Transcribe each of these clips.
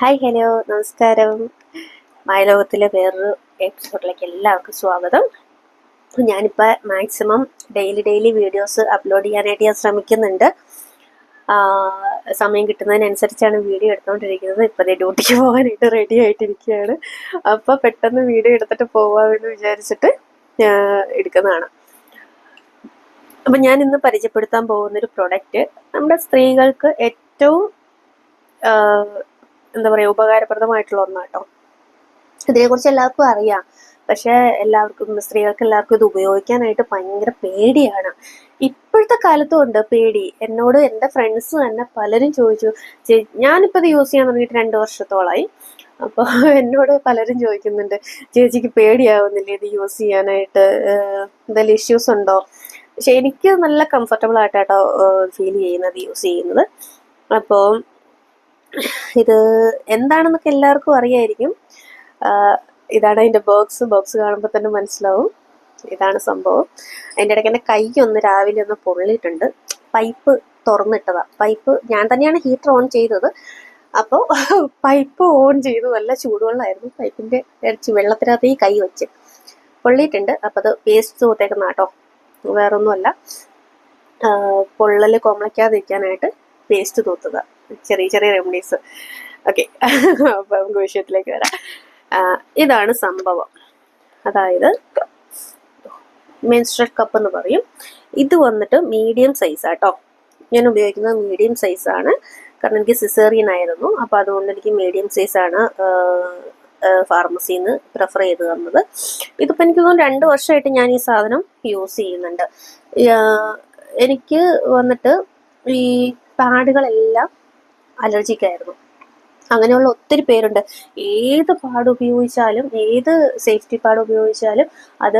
Hi hello നമസ്കാരം. മായലോകത്തിലെ വേറൊരു എപ്പിസോഡിലേക്ക് എല്ലാവർക്കും സ്വാഗതം. ഞാനിപ്പോൾ maximum daily daily videos upload ചെയ്യാനായിട്ട് ഞാൻ ശ്രമിക്കുന്നുണ്ട്. സമയം കിട്ടുന്നതിനനുസരിച്ചാണ് വീഡിയോ എടുത്തുകൊണ്ടിരിക്കുന്നത് ഇപ്പം ഡ്യൂട്ടിക്ക് പോകാനായിട്ട് റെഡി ആയിട്ടിരിക്കുകയാണ്. അപ്പോൾ പെട്ടെന്ന് വീഡിയോ എടുത്തിട്ട് പോകാമെന്ന് വിചാരിച്ചിട്ട് എടുക്കുന്നതാണ്. അപ്പം ഞാൻ ഇന്ന് പരിചയപ്പെടുത്താൻ പോകുന്നൊരു പ്രൊഡക്റ്റ് നമ്മുടെ സ്ത്രീകൾക്ക് ഏറ്റവും എന്താ പറയുക ഉപകാരപ്രദമായിട്ടുള്ള ഒന്നാട്ടോ ഇതിനെക്കുറിച്ച് എല്ലാവർക്കും അറിയാം. പക്ഷെ എല്ലാവർക്കും സ്ത്രീകൾക്ക് എല്ലാവർക്കും ഇത് ഉപയോഗിക്കാനായിട്ട് ഭയങ്കര പേടിയാണ്. ഇപ്പോഴത്തെ കാലത്തും ഉണ്ട് പേടി. എന്നോട് എന്റെ ഫ്രണ്ട്സ് തന്നെ പലരും ചോദിച്ചു "ചേ- ഞാനിപ്പോൾ ഇത് യൂസ് ചെയ്യാൻ തുടങ്ങിയിട്ട് രണ്ട് വർഷത്തോളമായി അപ്പോൾ എന്നോട് പലരും ചോദിക്കുന്നുണ്ട് ചേച്ചിക്ക് പേടിയാവുന്നില്ലേ ഇത് യൂസ് ചെയ്യാനായിട്ട്? എന്തെങ്കിലും ഇഷ്യൂസ് ഉണ്ടോ? പക്ഷെ എനിക്ക് നല്ല കംഫർട്ടബിൾ ആയിട്ടാട്ടോ ഫീൽ ചെയ്യുന്നത് യൂസ് ചെയ്യുന്നത്. അപ്പോൾ ഇത് എന്താണെന്നൊക്കെ എല്ലാവർക്കും അറിയായിരിക്കും. ഇതാണ് അതിന്റെ ബോക്സ് ബോക്സ് കാണുമ്പോൾ തന്നെ മനസ്സിലാവും ഇതാണ് സംഭവം. അതിന്റെ ഇടയ്ക്ക് എന്റെ കൈ ഒന്ന് രാവിലെ ഒന്ന് പൊള്ളിയിട്ടുണ്ട്. പൈപ്പ് തുറന്നിട്ടതാ. പൈപ്പ് ഞാൻ തന്നെയാണ് ഹീറ്റർ ഓൺ ചെയ്തത്. അപ്പോൾ പൈപ്പ് ഓൺ ചെയ്തു. നല്ല ചൂടുവെള്ളമായിരുന്നു പൈപ്പിന്റെ ഇറച്ചി വെള്ളത്തിനകത്ത് ഈ കൈ വെച്ച്. പൊള്ളിയിട്ടുണ്ട്. അപ്പോൾ അത് പേസ്റ്റ് തൂത്തേക്കുന്ന കേട്ടോ. വേറൊന്നുമല്ല. പൊള്ളൽ കോമളയ്ക്കാതിരിക്കാനായിട്ട് പേസ്റ്റ് തൂത്തുക ചെറിയ ചെറിയ റെമഡീസ് ഓക്കെ അപ്പോൾ നമുക്ക് വിഷയത്തിലേക്ക് വരാം. ഇതാണ് സംഭവം. അതായത് മെൻസ്ട്രൽ കപ്പ് എന്ന് പറയും. ഇത് വന്നിട്ട് മീഡിയം സൈസ് ആട്ടോ ഞാൻ ഉപയോഗിക്കുന്നത് മീഡിയം സൈസ് ആണ്. കാരണം എനിക്ക് സിസേറിയൻ ആയിരുന്നു. അപ്പോൾ അതുകൊണ്ട് എനിക്ക് മീഡിയം സൈസ് ആണ് ഫാർമസിയിൽ നിന്ന് പ്രിഫർ ചെയ്ത് തന്നത്. ഇതിപ്പോൾ എനിക്ക് തോന്നുന്നു രണ്ട് വർഷമായിട്ട് ഞാൻ ഈ സാധനം യൂസ് ചെയ്യുന്നുണ്ട്. എനിക്ക് വന്നിട്ട് ഈ പാഡുകളെല്ലാം അലർജിക് ആയിരുന്നു അങ്ങനെയുള്ള ഒത്തിരി പേരുണ്ട്. ഏത് പാഡ് ഉപയോഗിച്ചാലും ഏത് സേഫ്റ്റി പാഡ് ഉപയോഗിച്ചാലും അത്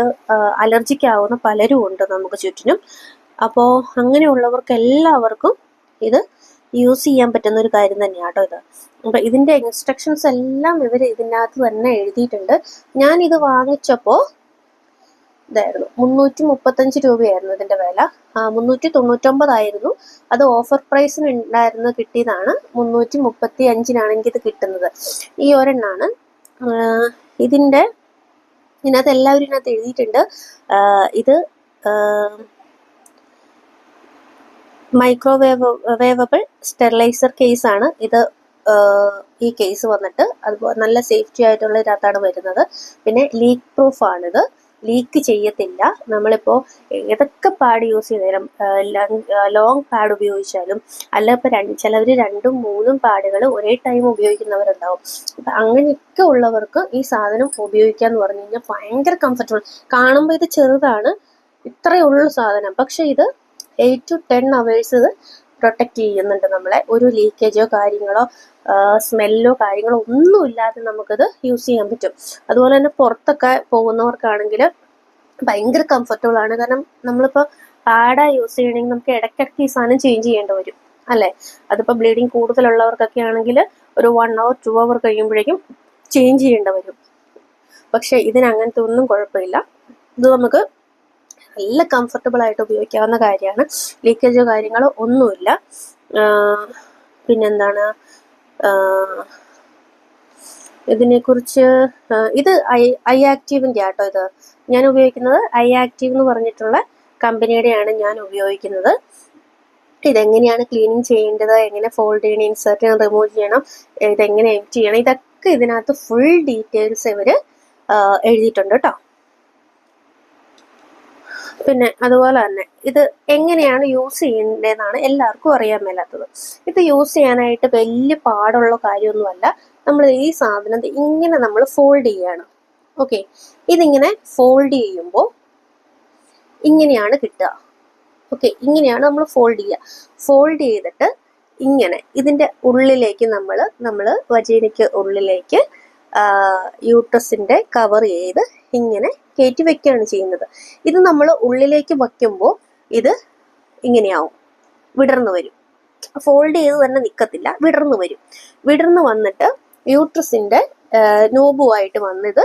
അലർജിക്ക് ആവുന്ന പലരും ഉണ്ട് നമുക്ക് ചുറ്റിനും. അപ്പോൾ അങ്ങനെയുള്ളവർക്ക് എല്ലാവർക്കും ഇത് യൂസ് ചെയ്യാൻ പറ്റുന്ന ഒരു കാര്യം തന്നെയാണ് കേട്ടോ ഇത്. അപ്പം ഇതിന്റെ ഇൻസ്ട്രക്ഷൻസ് എല്ലാം ഇവർ ഇതിനകത്ത് തന്നെ എഴുതിയിട്ടുണ്ട്. ഞാൻ ഇത് വാങ്ങിച്ചപ്പോൾ ഇതായിരുന്നു. മുന്നൂറ്റി മുപ്പത്തഞ്ച് രൂപയായിരുന്നു ഇതിന്റെ വില. മുന്നൂറ്റി തൊണ്ണൂറ്റൊമ്പതായിരുന്നു അത് ഓഫർ പ്രൈസിന് ഉണ്ടായിരുന്ന കിട്ടിയതാണ്. മുന്നൂറ്റി മുപ്പത്തി അഞ്ചിനാണ് എനിക്കിത് കിട്ടുന്നത്. ഈ ഒരെണ്ണാണ്. ഇതിന്റെ ഇതിനകത്ത് എല്ലാവരും ഇതിനകത്ത് എഴുതിയിട്ടുണ്ട്. ഇത് മൈക്രോവേവ് വേവബിൾ സ്റ്റെറിലൈസർ കേസ് ആണ്. ഇത് ഈ കേസ് വന്നിട്ട് അതുപോലെ നല്ല സേഫ്റ്റി ആയിട്ടുള്ള ഇതിനകത്താണ് വരുന്നത്. പിന്നെ ലീക്ക് പ്രൂഫ് ആണിത്. ലീക്ക് ചെയ്യത്തില്ല. നമ്മളിപ്പോൾ ഏതൊക്കെ പാഡ് യൂസ് ചെയ്താലും ലോങ് പാഡ് ഉപയോഗിച്ചാലും അല്ല ഇപ്പോൾ രണ്ട് ചിലവർ രണ്ടും മൂന്നും പാഡുകൾ ഒരേ ടൈം ഉപയോഗിക്കുന്നവരുണ്ടാവും. അപ്പം അങ്ങനെയൊക്കെ ഉള്ളവർക്ക് ഈ സാധനം ഉപയോഗിക്കാന്ന് പറഞ്ഞു കഴിഞ്ഞാൽ ഭയങ്കര കംഫർട്ടബിൾ കാണുമ്പോൾ ഇത് ചെറുതാണ് ഇത്രയേ ഉള്ളൂ സാധനം. പക്ഷെ ഇത് എയ്റ്റ് ടു ടെൻ അവേഴ്സ് ഇത് പ്രൊട്ടക്റ്റ് ചെയ്യുന്നുണ്ട് നമ്മളെ. ഒരു ലീക്കേജോ കാര്യങ്ങളോ സ്മെല്ലോ കാര്യങ്ങളോ ഒന്നും ഇല്ലാതെ നമുക്കത് യൂസ് ചെയ്യാൻ പറ്റും. അതുപോലെ തന്നെ പുറത്തൊക്കെ പോകുന്നവർക്കാണെങ്കിൽ ഭയങ്കര കംഫർട്ടബിൾ ആണ്. കാരണം നമ്മളിപ്പോൾ പാടാ യൂസ് ചെയ്യണമെങ്കിൽ നമുക്ക് ഇടയ്ക്കിടയ്ക്ക് ഈ സാധനം ചേഞ്ച് ചെയ്യേണ്ടി വരും. അല്ലേ? അതിപ്പോൾ ബ്ലീഡിങ് കൂടുതലുള്ളവർക്കൊക്കെ ആണെങ്കിൽ ഒരു വൺ അവർ ടു അവർ കഴിയുമ്പോഴേക്കും ചേഞ്ച് ചെയ്യേണ്ടി വരും. പക്ഷേ ഇതിന് അങ്ങനത്തെ ഒന്നും കുഴപ്പമില്ല. ഇത് നമുക്ക് നല്ല കംഫർട്ടബിൾ ആയിട്ട് ഉപയോഗിക്കാവുന്ന കാര്യമാണ്. ലീക്കേജോ കാര്യങ്ങളോ ഒന്നുമില്ല. പിന്നെന്താണ്? ഇതിനെക്കുറിച്ച് ഇത് ഐ ഐ ആക്റ്റീവിന്റെ ആട്ടോ ഇത്. ഞാൻ ഉപയോഗിക്കുന്നത് ഐ ആക്റ്റീവ് എന്ന് പറഞ്ഞിട്ടുള്ള കമ്പനിയുടെയാണ് ഞാൻ ഉപയോഗിക്കുന്നത്. ഇതെങ്ങനെയാണ് ക്ലീനിങ് ചെയ്യേണ്ടത്? എങ്ങനെ ഫോൾഡ് ചെയ്യണം? ഇൻസേർട്ട് റിമൂവ് ചെയ്യണം? ഇതെങ്ങനെ എഡിറ്റ് ചെയ്യണം? ഇതൊക്കെ ഇതിനകത്ത് ഫുൾ ഡീറ്റെയിൽസ് ഇവർ എഴുതിയിട്ടുണ്ട് കേട്ടോ പിന്നെ അതുപോലെ തന്നെ ഇത് എങ്ങനെയാണ് യൂസ് ചെയ്യേണ്ടതെന്നാണ് എല്ലാവർക്കും അറിയാൻ മേലാത്തത്. ഇത് യൂസ് ചെയ്യാനായിട്ട് വലിയ പാടുള്ള കാര്യമൊന്നുമല്ല. നമ്മൾ ഈ സാധനം ഇങ്ങനെ നമ്മൾ ഫോൾഡ് ചെയ്യാണ്. ഓക്കെ ഇതിങ്ങനെ ഫോൾഡ് ചെയ്യുമ്പോൾ ഇങ്ങനെയാണ് കിട്ടുക. ഓക്കെ ഇങ്ങനെയാണ് നമ്മൾ ഫോൾഡ് ചെയ്യുക. ഫോൾഡ് ചെയ്തിട്ട് ഇങ്ങനെ ഇതിന്റെ ഉള്ളിലേക്ക് നമ്മൾ നമ്മൾ വജീനയ്ക്ക് ഉള്ളിലേക്ക് യൂട്രസിന്റെ കവർ ചെയ്ത് ഇങ്ങനെ കയറ്റി വെക്കുകയാണ് ചെയ്യുന്നത്. ഇത് നമ്മൾ ഉള്ളിലേക്ക് വയ്ക്കുമ്പോൾ ഇത് ഇങ്ങനെയാവും. വിടർന്നു വരും. ഫോൾഡ് ചെയ്ത് തന്നെ നിൽക്കത്തില്ല വിടർന്നു വരും. വിടർന്നു വന്നിട്ട് യൂട്രസിന്റെ നോബുമായിട്ട് വന്നിത്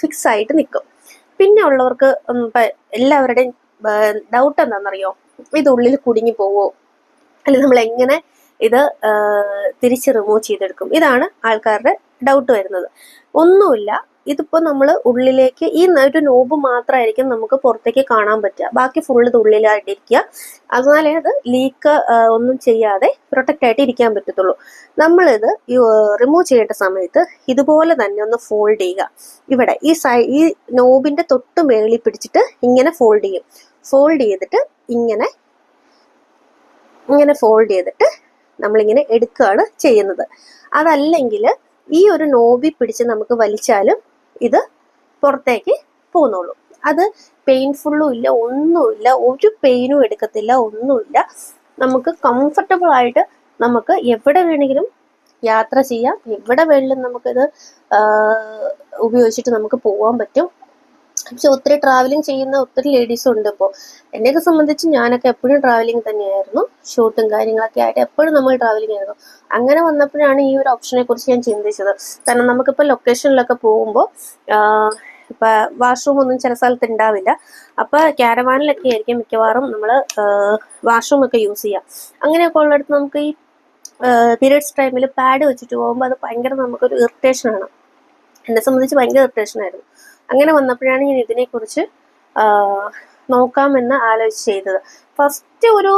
ഫിക്സ് ആയിട്ട് നിൽക്കും പിന്നെ ഉള്ളവർക്ക് എല്ലാവരുടെയും ഡൗട്ട് എന്താണെന്നറിയോ? ഇത് ഉള്ളിൽ കുടുങ്ങി പോവോ? അല്ലെങ്കിൽ നമ്മൾ എങ്ങനെ ഇത് തിരിച്ച് റിമൂവ് ചെയ്തെടുക്കും? ഇതാണ് ആൾക്കാരുടെ ഡൗട്ട് വരുന്നത്. ഒന്നുമില്ല. ഇതിപ്പോൾ നമ്മൾ ഉള്ളിലേക്ക് ഈ ഒരു നോബ് മാത്രമായിരിക്കും നമുക്ക് പുറത്തേക്ക് കാണാൻ പറ്റുക. ബാക്കി ഫുള്ള് ഇത് ഉള്ളിലായിട്ടിരിക്കുക. അതുപോലെ അത് ലീക്ക് ഒന്നും ചെയ്യാതെ പ്രൊട്ടക്റ്റ് ആയിട്ട് ഇരിക്കാൻ പറ്റത്തുള്ളൂ. നമ്മളിത് റിമൂവ് ചെയ്യേണ്ട സമയത്ത് ഇതുപോലെ തന്നെ ഒന്ന് ഫോൾഡ് ചെയ്യുക. ഇവിടെ ഈ സൈ ഈ നോബിന്റെ തൊട്ട് മേളിൽ പിടിച്ചിട്ട് ഇങ്ങനെ ഫോൾഡ് ചെയ്യും. ഫോൾഡ് ചെയ്തിട്ട് ഇങ്ങനെ ഇങ്ങനെ ഫോൾഡ് ചെയ്തിട്ട് നമ്മളിങ്ങനെ എടുക്കുകയാണ് ചെയ്യുന്നത്. അതല്ലെങ്കിൽ ഈ ഒരു നോബി പിടിച്ച് നമുക്ക് വലിച്ചാലും ഇത് പുറത്തേക്ക് പോകുന്നുള്ളൂ. അത് പെയിൻഫുള്ളും ഇല്ല ഒന്നുമില്ല ഒരു പെയിനും എടുക്കത്തില്ല ഒന്നുമില്ല നമുക്ക് കംഫർട്ടബിൾ ആയിട്ട് നമുക്ക് എവിടെ വേണമെങ്കിലും യാത്ര ചെയ്യാം. എവിടെ വേണമെങ്കിലും നമുക്കിത് ഉപയോഗിച്ചിട്ട് നമുക്ക് പോകാൻ പറ്റും. പക്ഷെ ഒത്തിരി ട്രാവലിംഗ് ചെയ്യുന്ന ഒത്തിരി ലേഡീസും ഉണ്ട് ഇപ്പോൾ എന്നെയൊക്കെ സംബന്ധിച്ച് ഞാനൊക്കെ എപ്പോഴും ട്രാവലിംഗ് തന്നെയായിരുന്നു. ഷൂട്ടും കാര്യങ്ങളൊക്കെ ആയിട്ട് എപ്പോഴും നമ്മൾ ട്രാവലിംഗ് ആയിരുന്നു. അങ്ങനെ വന്നപ്പോഴാണ് ഈ ഒരു ഓപ്ഷനെ കുറിച്ച് ഞാൻ ചിന്തിച്ചത്. കാരണം നമുക്കിപ്പോൾ ലൊക്കേഷനിലൊക്കെ പോകുമ്പോൾ ഇപ്പൊ വാഷ്റൂം ഒന്നും ചില സ്ഥലത്ത് ഉണ്ടാവില്ല അപ്പൊ ക്യാരവാനിലൊക്കെ ആയിരിക്കും മിക്കവാറും നമ്മൾ വാഷ്റൂം ഒക്കെ യൂസ് ചെയ്യാം. അങ്ങനെയൊക്കെ ഉള്ളിടത്ത് നമുക്ക് ഈ പീരിയഡ്സ് ടൈമിൽ പാഡ് വെച്ചിട്ട് പോകുമ്പോൾ അത് ഭയങ്കര നമുക്കൊരു ഇറിറ്റേഷൻ ആണ്. എന്നെ സംബന്ധിച്ച് ഭയങ്കര ഇറിറ്റേഷൻ ആയിരുന്നു. അങ്ങനെ വന്നപ്പോഴാണ് ഞാൻ ഇതിനെക്കുറിച്ച് നോക്കാമെന്ന് ആലോചിച്ച് ചെയ്തത്. ഫസ്റ്റ് ഒരു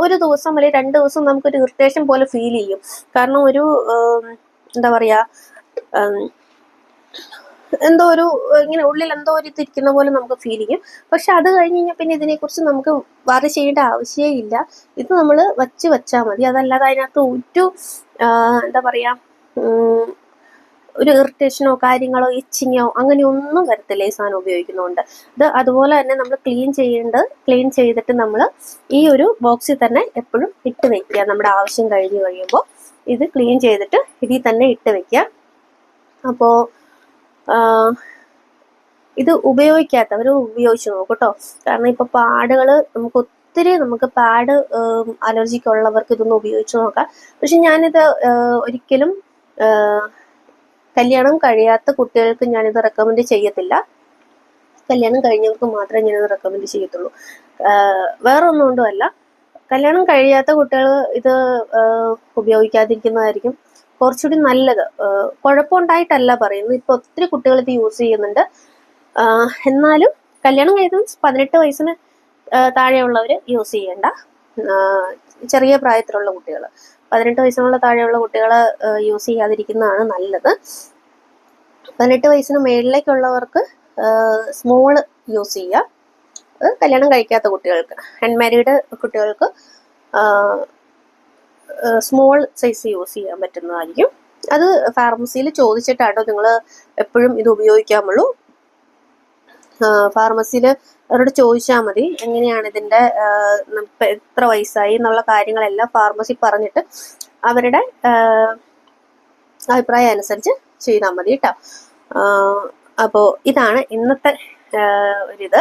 ഒരു ദിവസം അല്ലെങ്കിൽ രണ്ട് ദിവസം നമുക്കൊരു ഇറിറ്റേഷൻ പോലെ ഫീൽ ചെയ്യും. കാരണം ഒരു എന്താ പറയുക എന്തോ ഒരു ഇങ്ങനെ ഉള്ളിൽ എന്തോ ഒരു ഇതിരിക്കുന്ന പോലെ നമുക്ക് ഫീൽ ചെയ്യും. പക്ഷെ അത് കഴിഞ്ഞ് കഴിഞ്ഞാൽ പിന്നെ ഇതിനെക്കുറിച്ച് നമുക്ക് വറി ചെയ്യേണ്ട ആവശ്യമേ ഇല്ല. ഇത് നമ്മൾ വച്ച് വെച്ചാൽ മതി. അതല്ലാതെ അതിനകത്ത് ഒരു എന്താ പറയാ ഉം, ഒരു ഇറിറ്റേഷനോ കാര്യങ്ങളോ ഇച്ചിങ്ങോ അങ്ങനെ ഒന്നും വരത്തില്ല ഈ സാധനം ഉപയോഗിക്കുന്നതുകൊണ്ട് ഇത് അതുപോലെ തന്നെ നമ്മൾ ക്ലീൻ ചെയ്യേണ്ടത് ക്ലീൻ ചെയ്തിട്ട് നമ്മൾ ഈ ഒരു ബോക്സിൽ തന്നെ എപ്പോഴും ഇട്ട് വെക്കുക നമ്മുടെ ആവശ്യം കഴിഞ്ഞ് കഴിയുമ്പോൾ ഇത് ക്ലീൻ ചെയ്തിട്ട് ഇതിൽ തന്നെ ഇട്ട് വെക്കുക അപ്പോൾ ഇത് ഉപയോഗിക്കാത്തവർ ഉപയോഗിച്ച് നോക്കും കേട്ടോ കാരണം ഇപ്പോൾ പാടുകൾ നമുക്ക് ഒത്തിരി നമുക്ക് പാഡ് അലർജിക്കുള്ളവർക്ക് ഇതൊന്ന് ഉപയോഗിച്ച് നോക്കാം. പക്ഷെ ഞാനിത് ഒരിക്കലും കല്യാണം കഴിയാത്ത കുട്ടികൾക്ക് ഞാനിത് റെക്കമെൻഡ് ചെയ്യത്തില്ല. കല്യാണം കഴിഞ്ഞവർക്ക് മാത്രമേ ഞാനിത് റെക്കമെൻഡ് ചെയ്യത്തുള്ളൂ. ആഹ് വേറെ ഒന്നും കൊണ്ടുമല്ല. കല്യാണം കഴിയാത്ത കുട്ടികൾ ഇത് ഉപയോഗിക്കാതിരിക്കുന്നതായിരിക്കും കുറച്ചുകൂടി നല്ലത്. കുഴപ്പമുണ്ടായിട്ടല്ല പറയുന്നത്. ഇപ്പൊ ഒത്തിരി കുട്ടികൾ ഇത് യൂസ് ചെയ്യുന്നുണ്ട്. എന്നാലും കല്യാണം കഴിയുന്ന പതിനെട്ട് വയസ്സിന് താഴെയുള്ളവർ യൂസ് ചെയ്യേണ്ട ചെറിയ പ്രായത്തിലുള്ള കുട്ടികൾ പതിനെട്ട് വയസ്സിനുള്ള താഴെയുള്ള കുട്ടികൾ യൂസ് ചെയ്യാതിരിക്കുന്നതാണ് നല്ലത്. പതിനെട്ട് വയസ്സിന് മേളിലേക്കുള്ളവർക്ക് സ്മോൾ യൂസ് ചെയ്യുക അത് കല്യാണം കഴിക്കാത്ത കുട്ടികൾക്ക് അൺമാരീഡ് കുട്ടികൾക്ക് സ്മോൾ സൈസ് യൂസ് ചെയ്യാൻ പറ്റുന്നതായിരിക്കും. അത് ഫാർമസിയിൽ ചോദിച്ചിട്ടാണോ നിങ്ങൾ എപ്പോഴും ഇത് ഉപയോഗിക്കാമുള്ളൂ ഫാർമസിയിൽ അവരോട് ചോദിച്ചാൽ മതി. എങ്ങനെയാണ് ഇതിന്റെ എത്ര വയസ്സായി എന്നുള്ള കാര്യങ്ങളെല്ലാം ഫാർമസി പറഞ്ഞിട്ട് അവരുടെ അഭിപ്രായം അനുസരിച്ച് ചെയ്താൽ മതി കേട്ടോ അപ്പോൾ ഇതാണ് ഇന്നത്തെ ഒരിത്.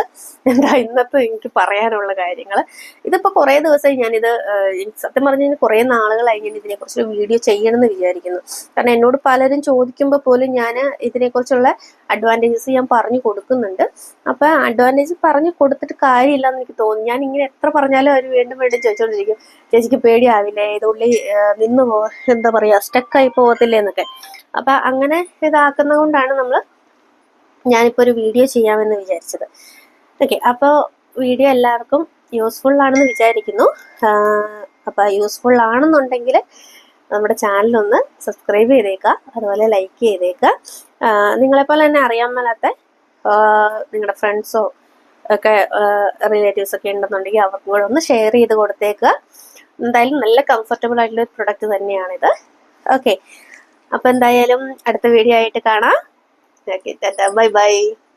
എന്താ ഇന്നത്തെ എനിക്ക് പറയാനുള്ള കാര്യങ്ങൾ ഇതിപ്പോൾ കുറേ ദിവസമായി ഞാനിത് സത്യം പറഞ്ഞു കഴിഞ്ഞാൽ കുറേ നാളുകളായി ഞാൻ ഇതിനെക്കുറിച്ച് വീഡിയോ ചെയ്യണമെന്ന് വിചാരിക്കുന്നു. കാരണം എന്നോട് പലരും ചോദിക്കുമ്പോൾ പോലും ഞാൻ ഇതിനെക്കുറിച്ചുള്ള അഡ്വാന്റേജസ് ഞാൻ പറഞ്ഞു കൊടുക്കുന്നുണ്ട്. അപ്പോൾ അഡ്വാന്റേജ് പറഞ്ഞു കൊടുത്തിട്ട് കാര്യമില്ല എന്ന് എനിക്ക് തോന്നി ഞാൻ ഇങ്ങനെ എത്ര പറഞ്ഞാലും അവർ വീണ്ടും വീണ്ടും ചോദിച്ചുകൊണ്ടിരിക്കും ചേച്ചിക്ക് പേടിയാവില്ലേ? ഇതുള്ളി നിന്ന് പോ എന്താ പറയുക സ്റ്റക്കായി പോകത്തില്ലേ എന്നൊക്കെ. അപ്പം അങ്ങനെ ഇതാക്കുന്നത് കൊണ്ടാണ് നമ്മൾ ഞാനിപ്പോൾ ഒരു വീഡിയോ ചെയ്യാമെന്ന് വിചാരിച്ചത്. ഓക്കെ അപ്പോൾ വീഡിയോ എല്ലാവർക്കും യൂസ്ഫുൾ ആണെന്ന് വിചാരിക്കുന്നു. അപ്പോൾ യൂസ്ഫുൾ ആണെന്നുണ്ടെങ്കിൽ നമ്മുടെ ചാനലൊന്ന് സബ്സ്ക്രൈബ് ചെയ്തേക്കുക അതുപോലെ ലൈക്ക് ചെയ്തേക്കുക. നിങ്ങളെപ്പോലെ തന്നെ അറിയാൻ മേലാത്ത നിങ്ങളുടെ ഫ്രണ്ട്സോ ഒക്കെ റിലേറ്റീവ്സ് ഒക്കെ ഉണ്ടെന്നുണ്ടെങ്കിൽ അവർക്കും കൂടെ ഒന്ന് ഷെയർ ചെയ്ത് കൊടുത്തേക്കുക. എന്തായാലും നല്ല കംഫർട്ടബിൾ ആയിട്ടുള്ള ഒരു പ്രൊഡക്റ്റ് തന്നെയാണിത്. ഓക്കെ അപ്പോൾ എന്തായാലും അടുത്ത വീഡിയോ ആയിട്ട് കാണാം. kita tak bye bye